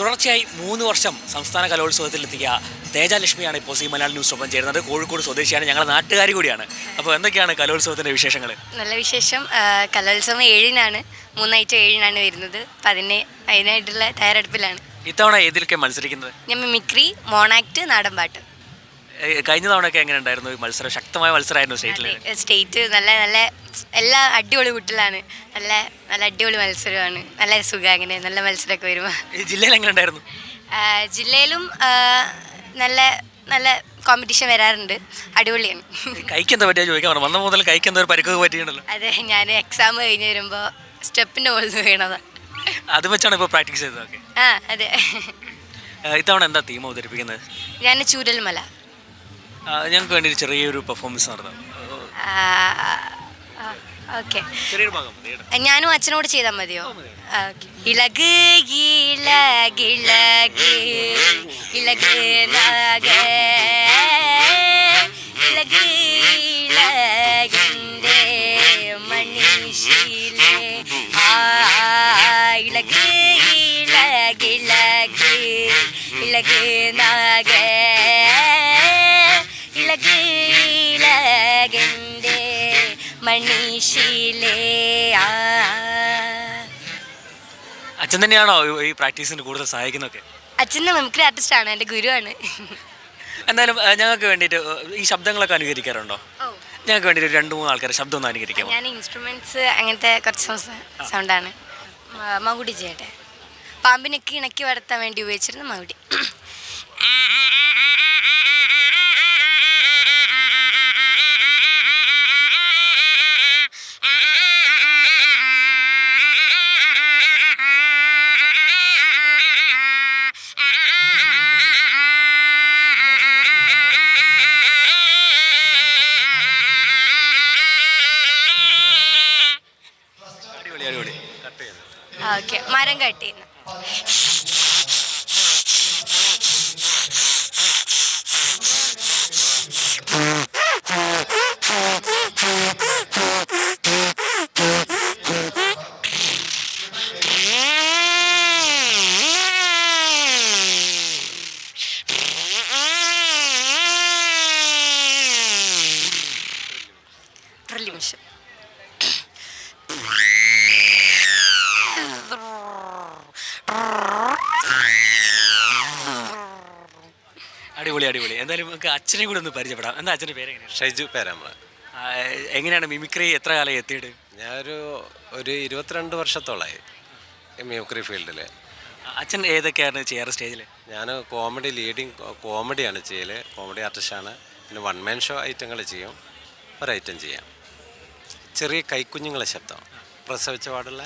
തുടർച്ചയായി മൂന്ന് വർഷം സംസ്ഥാന കലോത്സവത്തിലെത്തിക്കുക തേജാലക്ഷ്മിയാണ് ഇപ്പോൾ സി മലയാളം ന്യൂസ് ഒപ്പം ചേരുന്നത്. കോഴിക്കോട് സ്വദേശിയാണ് ഞങ്ങളുടെ നാട്ടുകാരി കൂടിയാണ്. അപ്പോൾ എന്തൊക്കെയാണ് കലോത്സവത്തിന്റെ വിശേഷങ്ങൾ? നല്ല വിശേഷം. കലോത്സവം ഏഴിനാണ്. മൂന്നാഴ്ച ഏഴിനാണ് വരുന്നത്. അപ്പം അതിന് അതിനായിട്ടുള്ള തയ്യാറെടുപ്പിലാണ്. ഇത്തവണ ഏതിലൊക്കെ മത്സരിക്കുന്നത്? ഞാൻ മിമിക്രി മോണാക്ട് നാടൻപാട്ട്. ഏ, കഴിഞ്ഞ തവണയൊക്കെ എങ്ങനെ ഉണ്ടായിരുന്നു? ഈ മത്സരം? ശക്തമായ മത്സരമായിരുന്നു സ്റ്റേറ്റിൽ സ്റ്റേറ്റ് നല്ല നല്ല എല്ലാ അടിപൊളി കുട്ടികളാണ്. നല്ല നല്ല അടിപൊളി മത്സരമാണ്. നല്ല സുഖം അങ്ങനെ നല്ല മത്സരമൊക്കെ വരുമ്പോൾ ജില്ലയിൽ എങ്ങനെ ഉണ്ടായിരുന്നു? ജില്ലയിലും നല്ല നല്ല കോമ്പറ്റീഷൻ വരാറുണ്ട്. അടിപൊളിയാണ്. കൈക്ക് എന്താ പറ്റിയാ ചോദിക്കാൻ വന്ന മുതൽ കൈക്ക് എന്താ ഒരു പരിക്കൊക്കെ പറ്റിയിട്ടുണ്ടല്ലോ. അതെ ഞാൻ എക്സാം കഴിഞ്ഞ് വരുമ്പോൾ സ്റ്റെപ്പിന്റെ മുകളിൽ വീണതാണ് അത് വെച്ചാണ് ഇപ്പോൾ പ്രാക്ടീസ് ചെയ്തത്. ഓക്കെ. ആ അതെ. ഇത്തവണ എന്താ തീം അവതരിപ്പിക്കുന്നത്? ഞാൻ ചൂരൽമല. ഞങ്ങൾക്ക് വേണ്ടി ഒരു ചെറിയൊരു പെർഫോമൻസ് നടന്നു. ഓക്കെ. ചെറിയൊരു ഭാഗം ഞാനും അച്ഛനോട് ചെയ്താൽ മതിയോ. ഇളക് ഇളക് ഇളക് ഇളക് നാഗ. ഇളക് ഇളകിന്റെ മണിശീലേ ആ ഇളക് ഇളക് ഇളക് ഇളക് നാഗ. ആ. അച്ഛൻ തന്നെയാണോ ഈ- പ്രാക്ടീസിന് കൂടുതൽ സഹായിക്കുന്നതൊക്കെ? അച്ഛന്റെ ആർട്ടിസ്റ്റ് ആണ് എന്റെ ഗുരുവാണ്. എന്തായാലും ഞങ്ങൾക്ക് വേണ്ടിയിട്ട് ഈ ശബ്ദങ്ങളൊക്കെ അനുകരിക്കാറുണ്ടോ? ഞങ്ങൾക്ക് വേണ്ടിയിട്ട് രണ്ട് മൂന്ന് ആൾക്കാർ ശബ്ദം ഒന്ന് അനുകരിക്കാമോ? ഞാൻ ഇൻസ്ട്രുമെന്റ്സ് അങ്ങനത്തെ കുറച്ച് സൗണ്ടാണ് മകുടി ചെയ്യട്ടെ. പാമ്പിനൊക്കെ ഇണക്കി വളർത്താൻ വേണ്ടി ഉപയോഗിച്ചിരുന്ന മകുടി. മരം കട്ട് ചെയ്യുന്നു അടിപൊളി അടിപൊളി. എന്തായാലും നമുക്ക് അച്ഛനെ കൂടെ ഒന്ന് പരിചയപ്പെടാം. എന്താ അച്ഛന്റെ പേര് എങ്ങനെയാണ്? ഷൈജു പേരാമ ആ, എങ്ങനെയാണ് മിമിക്രി എത്ര കാലം എത്തിയിട്ട് ഞാനൊരു ഒരു ഇരുപത്തിരണ്ട് വർഷത്തോളായി മിമിക്രി ഫീൽഡിൽ അച്ഛൻ ഏതൊക്കെയാണ് ചെയ്യാറ് സ്റ്റേജിൽ ഞാൻ കോമഡി ലീഡിങ് കോമഡിയാണ് ചെയ്യൽ കോമഡി ആർട്ടിസ്റ്റാണ്. പിന്നെ വൺ മാൻ ഷോ ഐറ്റങ്ങൾ ചെയ്യും. ഒരു ഐറ്റം ചെയ്യാം. ചെറിയ കൈക്കുഞ്ഞുങ്ങളെ ശബ്ദം. പ്രസവിച്ച പാടുള്ള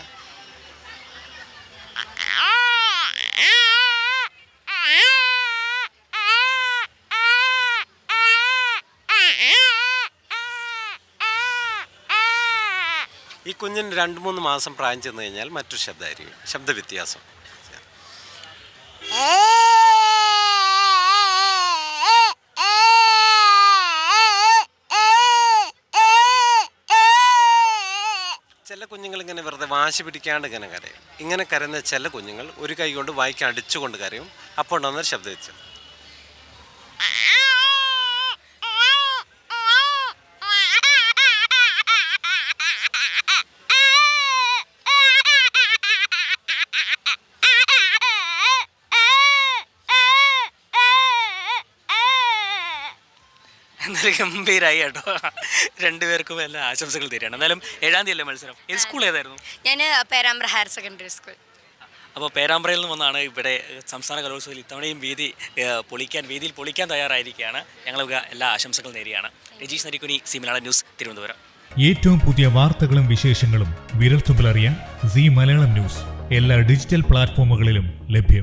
ഈ കുഞ്ഞിന് രണ്ട് മൂന്ന് മാസം പ്രായം ചെന്ന് കഴിഞ്ഞാൽ മറ്റൊരു ശബ്ദമായിരിക്കും. ശബ്ദവ്യത്യാസം ചില കുഞ്ഞുങ്ങൾ ഇങ്ങനെ വെറുതെ വാശി പിടിക്കാണ്ട് ഇങ്ങനെ കരയും. ഇങ്ങനെ കരയുന്ന ചില കുഞ്ഞുങ്ങൾ ഒരു കൈ കൊണ്ട് വായിക്കാൻ അടിച്ചുകൊണ്ട് കരയും. അപ്പോൾ ഉണ്ടാകുന്നൊരു ശബ്ദം വ്യത്യാസം. എന്തായാലും ഗംഭീരായി കേട്ടോ. രണ്ടുപേർക്കും എല്ലാ ആശംസകൾ തരികയാണ്. എന്നാലും ഏഴാം തീയതി അല്ലേ മത്സരം? ഏത് സ്കൂൾ ഏതായിരുന്നു? ഞാൻ പേരാമ്പ്ര ഹയർ സെക്കൻഡറി സ്കൂൾ അപ്പോൾ പേരാമ്പ്രയിൽ നിന്ന് വന്നാണ് ഇവിടെ സംസ്ഥാന കലോത്സവത്തിൽ ഇത്തവണയും വീതി പൊളിക്കാൻ വീതിയിൽ പൊളിക്കാൻ തയ്യാറായിരിക്കുകയാണ്. ഞങ്ങൾക്ക് എല്ലാ ആശംസകൾ നേരിയാണ് രജീഷ് നരിക്കുനി സിമിലാള ന്യൂസ് തിരുവനന്തപുരം. ഏറ്റവും പുതിയ വാർത്തകളും വിശേഷങ്ങളും വിരൽത്തുമ്പിലറിയാൻ സി മലയാളം ന്യൂസ്. എല്ലാ ഡിജിറ്റൽ പ്ലാറ്റ്ഫോമുകളിലും ലഭ്യം.